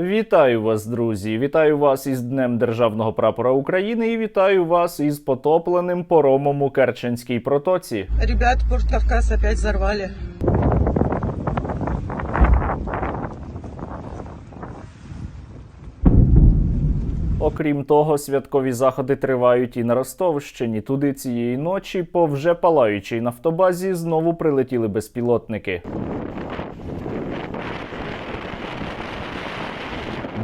Вітаю вас, друзі! Вітаю вас із Днем Державного прапора України і вітаю вас із потопленим поромом у Керченській протоці. Ребят, Порт Кавказ опять взорвали. Окрім того, святкові заходи тривають і на Ростовщині. Туди цієї ночі по вже палаючій нафтобазі знову прилетіли безпілотники.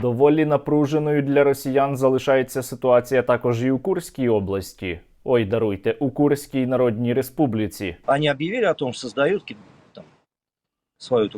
Доволі напруженою для росіян залишається ситуація також і у Курській області. Ой, даруйте, у Курській Народній Республіці. Вони об'явили о том, що создают там, свою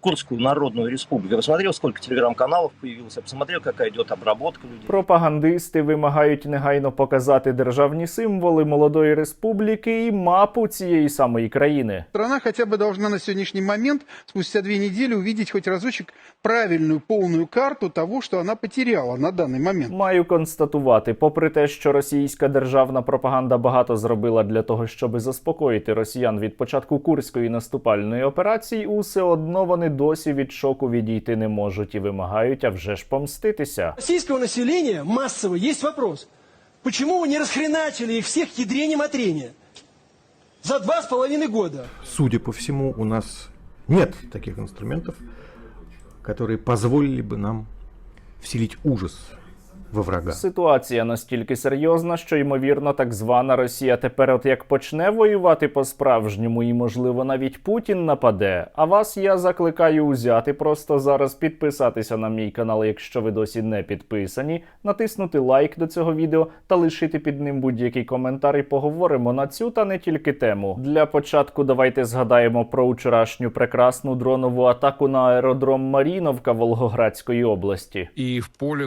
Курдскую Народную Республику. Я посмотрел, сколько телеграм-каналов появилось, я посмотрел, какая идет обработка людей. Пропагандисти вимагають негайно показати державні символи молодої республіки і мапу цієї самої країни. Страна хотя бы должна на сегодняшний момент, спустя две недели, увидеть хоть разочек правильную полную карту того, что она потеряла на данный момент. Маю констатувати, попри те, що російська державна пропаганда багато зробила для того, щоб заспокоїти росіян від початку курської наступальної операції, усе одно вони досі від шоку відійти не можуть і вимагають, а вже ж помститися. российского населения массово есть вопрос. Почему вы не расхреначили их всех к ядрени-матрения? За два с половиной года. Судя по всему, у нас нет таких инструментов, которые позволили бы нам вселить ужас во врага. Ситуація настільки серйозна, що ймовірно, так звана Росія тепер, от як почне воювати по-справжньому, і можливо навіть Путін нападе. А вас я закликаю узяти просто зараз підписатися на мій канал, якщо ви досі не підписані, натиснути лайк до цього відео та лишити під ним будь-який коментар. І поговоримо на цю та не тільки тему. Для початку давайте згадаємо про вчорашню прекрасну дронову атаку на аеродром Маріновка Волгоградської області. И в поле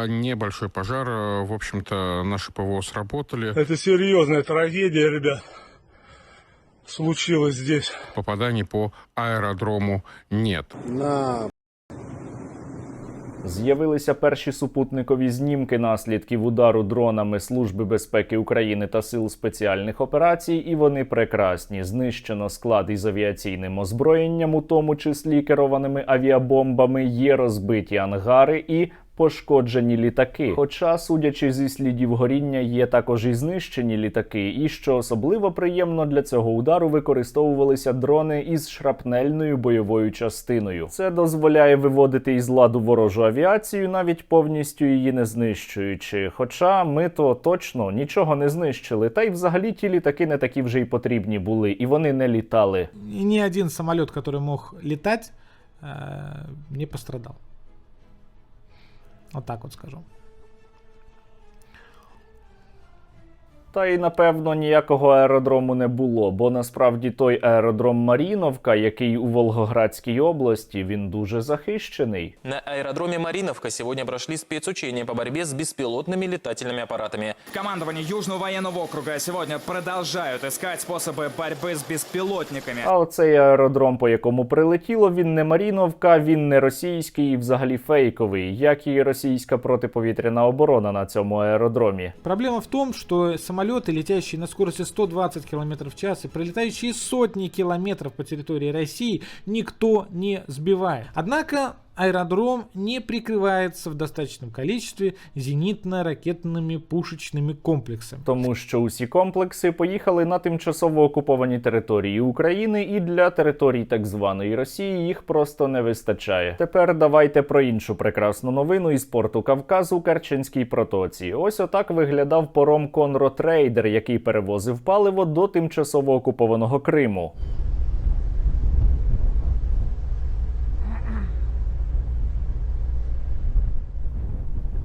начался небольшой пожар. Э, В общем-то, наши ПВО сработали. Это серьезная трагедия, ребят. Случилось здесь. Попаданий по аэродрому нет. З'явилися перші супутникові знімки наслідків удару дронами Служби безпеки України та Сил спеціальних операцій, і вони прекрасні. Знищено склад із авіаційним озброєнням, у тому числі керованими авіабомбами, є розбиті ангари і. Пошкоджені літаки. Хоча, судячи зі слідів горіння, є також і знищені літаки. І що особливо приємно для цього удару використовувалися дрони із шрапнельною бойовою частиною. Це дозволяє виводити із ладу ворожу авіацію, навіть повністю її не знищуючи. Хоча ми то точно нічого не знищили. Та й взагалі ті літаки не такі вже й потрібні були, і вони не літали. И ни один самолет, который мог летать, э, не пострадал. Вот так вот скажу. Та й напевно ніякого аеродрому не було, бо насправді той аеродром Маріновка, який у Волгоградській області, він дуже захищений. На аэродроме Мариновка сегодня прошли спецучения по борьбе с беспилотными летательными аппаратами. Командование Южного военного округа сегодня продолжают искать способы борьбы с беспилотниками. А оцей аеродром, по якому прилетіло, він не Маріновка, він не російський і взагалі фейковий, як і російська протиповітряна оборона на цьому аеродромі. Проблема в том, что самолеты, летящие на скорости 120 км в час и пролетающие сотни километров по территории России, никто не сбивает. Однако аэродром не прикрывается в достаточном количестве зенитно-ракетными пушечными комплексами. Тому що усі комплекси поїхали на тимчасово окуповані території України, і для територій так званої Росії їх просто не вистачає. Тепер давайте про іншу прекрасну новину із порту Кавказу у Керченській протоці. Ось отак виглядав пором Конро Трейдер, який перевозив паливо до тимчасово окупованого Криму.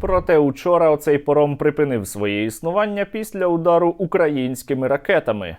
Проте учора оцей пором припинив своє існування після удару українськими ракетами.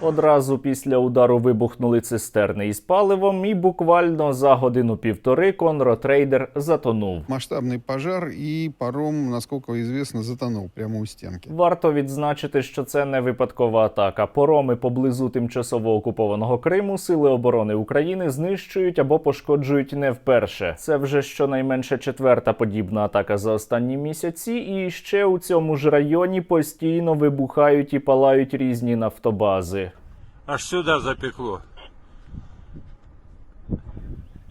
Одразу після удару вибухнули цистерни із паливом, і буквально за годину-півтори Конро Трейдер затонув. Масштабный пожар и паром, насколько известно, затонул прямо у стенки. Варто відзначити, що це не випадкова атака. Пороми поблизу тимчасово окупованого Криму сили оборони України знищують або пошкоджують не вперше. Це вже щонайменше четверта подібна атака за останні місяці, і ще у цьому ж районі постійно вибухають і палають різні нафтобази Аж сюда запекло.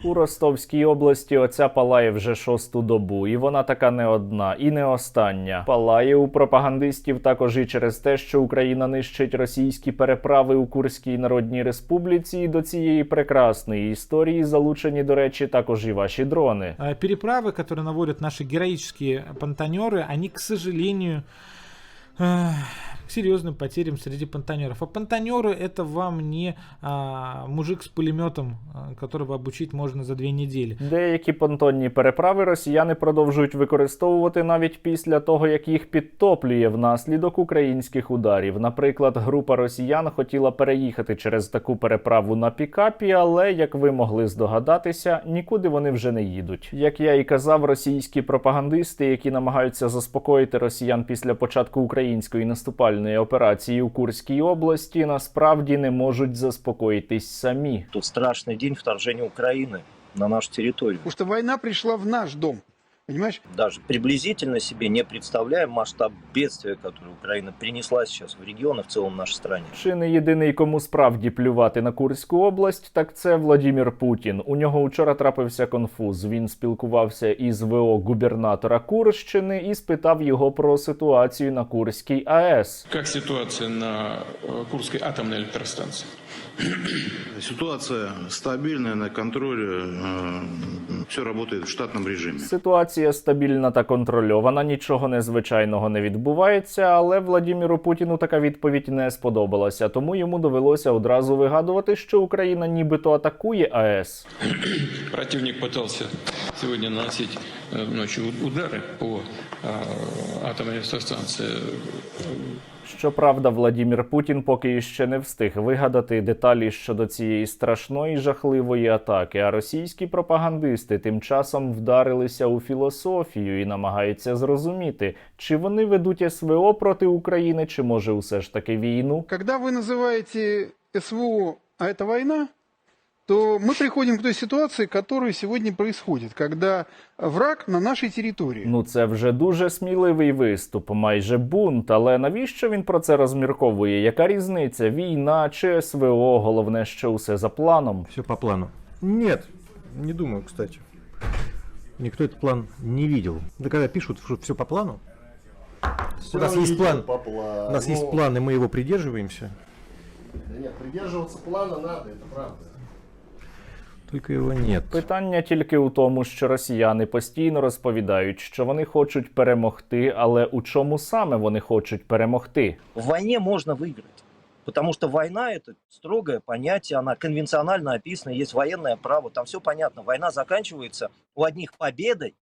У Ростовській області оця палає вже шосту добу, і вона така не одна і не остання. Палає у пропагандистів також і через те, що Україна нищить російські переправи у Курській Народній Республіці. І до цієї прекрасної історії залучені, до речі, також і ваші дрони. А Переправы, которые наводят наши героические понтонеры, они, к сожалению, эх, к серьезным потерям среди понтонеров. А понтонеры это вам не а, мужик с пулеметом, а, которого обучить можно за две недели. Деякі понтонні переправи росіяни продовжують використовувати навіть після того, як їх підтоплює внаслідок українських ударів. Наприклад, група росіян хотіла переїхати через таку переправу на пікапі, але як ви могли здогадатися, нікуди вони вже не їдуть. Як я і казав, російські пропагандисти, які намагаються заспокоїти росіян після початку української наступальної операції у Курській області, насправді не можуть заспокоїтись самі. Тут страшний день вторження України на нашу територію. Потому що війна прийшла в наш дом. Понимаешь? Даже приблизительно себе не представляем масштаб бедствия, которое Украина принесла сейчас в регион и в целом нашей стране. Чи не єдиний, кому справді плювати на Курську область, так це Владімір Путін. У нього вчора трапився конфуз. Він спілкувався із ВО губернатора Курщини і спитав його про ситуацію на Курській АЕС. Как ситуация на Курской атомной электростанции? Ситуация стабильная, на контроле. Все работает в штатном режиме. Ситуація стабільна та контрольована, нічого незвичайного не відбувається, але Владіміру Путіну така відповідь не сподобалася, тому йому довелося одразу вигадувати, що Україна нібито атакує АЕС. Противник пытался сегодня наносить э, ночью удары по э, атомной электростанции. Щоправда, Владімір Путін поки іще не встиг вигадати деталі щодо цієї страшної жахливої атаки. А російські пропагандисти тим часом вдарилися у філософію і намагаються зрозуміти, чи вони ведуть СВО проти України, чи може усе ж таки війну. Когда вы называете СВО, а это война, то мы приходим к той ситуации, которая сегодня происходит, когда враг на нашей территории. Ну це вже дуже сміливий виступ, майже бунт. Але навіщо він про це розмірковує? Яка різниця? Війна чи СВО? Головне, що усе за планом. Все по плану. Нет, не думаю, кстати. Никто этот план не видел. Да когда пишут, что все по плану, у нас есть план, у нас есть план, и мы его придерживаемся. Нет, придерживаться плана надо, это правда. Только його нет. Питання тільки у тому, що росіяни постійно розповідають, що вони хочуть перемогти, але у чому саме вони хочуть перемогти? В войне можна выиграть. Потому что война это строгое понятие, она конвенционально описана, есть военное право, там все понятно. Война заканчивается у одних победой,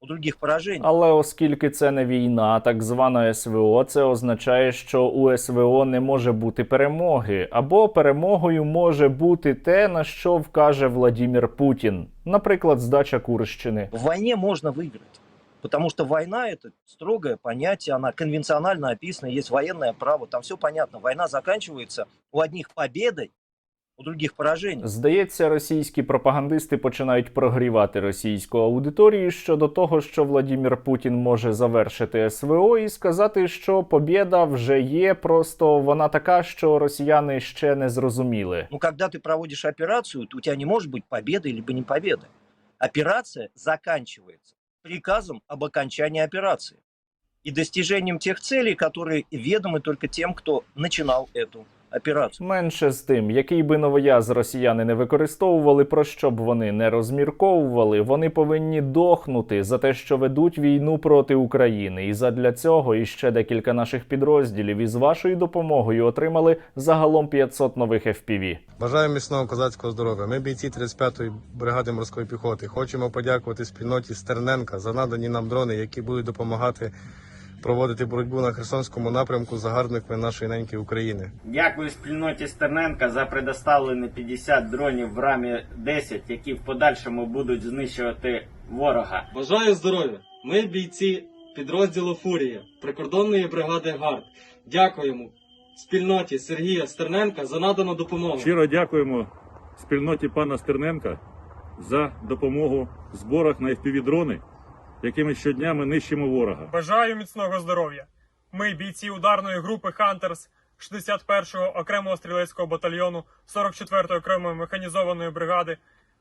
у других поражением. Але оскільки це не війна, так звана СВО, це означає, що у СВО не може бути перемоги, або перемогою може бути те, на що вкаже Владімір Путін, наприклад, здача Курщини. В войне можно выиграть. Потому что война это строгое понятие, она конвенционально описана, есть военное право, там все понятно. Война заканчивается у одних победой, у других поражением. Здається, російські пропагандисти починають прогрівати російську аудиторію щодо того, що Владімір Путін може завершити СВО і сказати, що побєда вже є, просто вона така, що росіяни ще не зрозуміли. Ну, когда ты проводишь операцию, то у тебя не может быть победы либо не победы. Операция заканчивается приказом об окончании операции и достижением тех целей, которые ведомы только тем, кто начинал эту операцию. Менше з тим, який би новояз росіяни не використовували, про що б вони не розмірковували, вони повинні дохнути за те, що ведуть війну проти України. І задля цього іще декілька наших підрозділів із вашою допомогою отримали загалом 500 нових FPV. Бажаю міцного козацького здоров'я. Ми бійці 35-ї бригади морської піхоти. Хочемо подякувати спільноті Стерненка за надані нам дрони, які будуть допомагати проводити боротьбу на Херсонському напрямку з загарбниками нашої неньки України. Дякую спільноті Стерненка за предоставлені 50 дронів в рамі 10, які в подальшому будуть знищувати ворога. Бажаю здоров'я! Ми бійці підрозділу Фурія прикордонної бригади ГАРД. Дякуємо спільноті Сергія Стерненка за надану допомогу. Щиро дякуємо спільноті пана Стерненка за допомогу в зборах на FPV-дрони, якими щодня ми нищимо ворога. Бажаю міцного здоров'я. Ми, бійці ударної групи Хантерс 61-го окремого стрілецького батальйону 44-ї окремої механізованої бригади,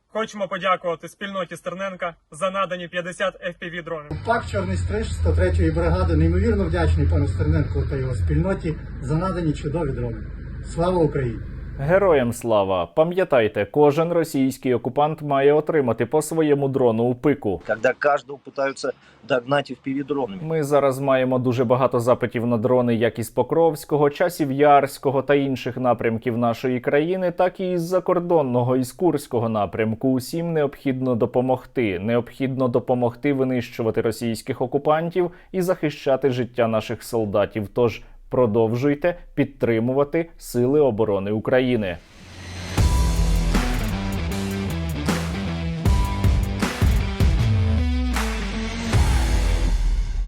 хочемо подякувати спільноті Стерненка за надані 50 FPV дронів. Пак Чорний Стриж 103-ї бригади неймовірно вдячний пану Стерненку та його спільноті за надані чудові дрони. Слава Україні! Героям слава! Пам'ятайте, кожен російський окупант має отримати по своєму дрону у пику. Когда каждого пытаются догнать FPV-дронами. Ми зараз маємо дуже багато запитів на дрони, як із Покровського, часів Ярського та інших напрямків нашої країни, так і із закордонного із Курського напрямку. Усім необхідно допомогти. Необхідно допомогти винищувати російських окупантів і захищати життя наших солдатів. Тож продовжуйте підтримувати Сили оборони України.